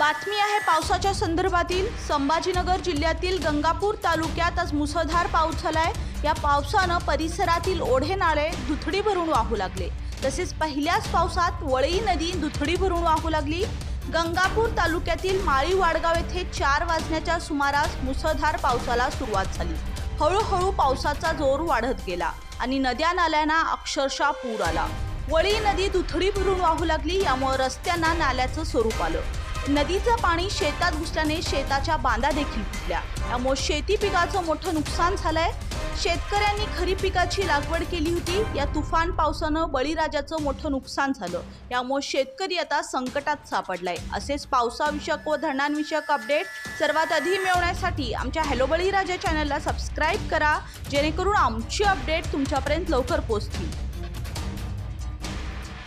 बातमी आहे पावसाच्या संदर्भातील संभाजीनगर जिल्ह्यातील गंगापूर तालुक्यात आज मुसळधार पाऊस झालाय. या पावसानं परिसरातील ओढे नाळे दुथडी भरून वाहू लागले. तसेच पहिल्याच पावसात वळई नदी दुथडी भरून वाहू लागली. गंगापूर तालुक्यातील माळी वाडगाव येथे चार वाजण्याच्या सुमारास मुसळधार पावसाला सुरुवात झाली. हळूहळू पावसाचा जोर वाढत गेला आणि नद्या नाल्यांना अक्षरशः पूर आला. वळी नदी दुथडी भरून वाहू लागली यामुळे रस्त्यांना नाल्याचं स्वरूप आलं. नदीचं पाणी शेतात घुसल्याने शेताच्या बांधा देखील फुटल्या. त्यामुळे शेती पिकाचं मोठं नुकसान झालंय. शेतकऱ्यांनी खरीप पिकाची लागवड केली होती. या तुफान पावसानं बळीराजाचं मोठं नुकसान झालं. यामुळे शेतकरी आता संकटात सापडलाय. असेच पावसाविषयक व धरणांविषयक अपडेट सर्वात आधी मिळवण्यासाठी आमच्या हॅलो बळीराजा चॅनलला सबस्क्राईब करा. जेणेकरून आमची अपडेट तुमच्यापर्यंत लवकर पोहोचतील.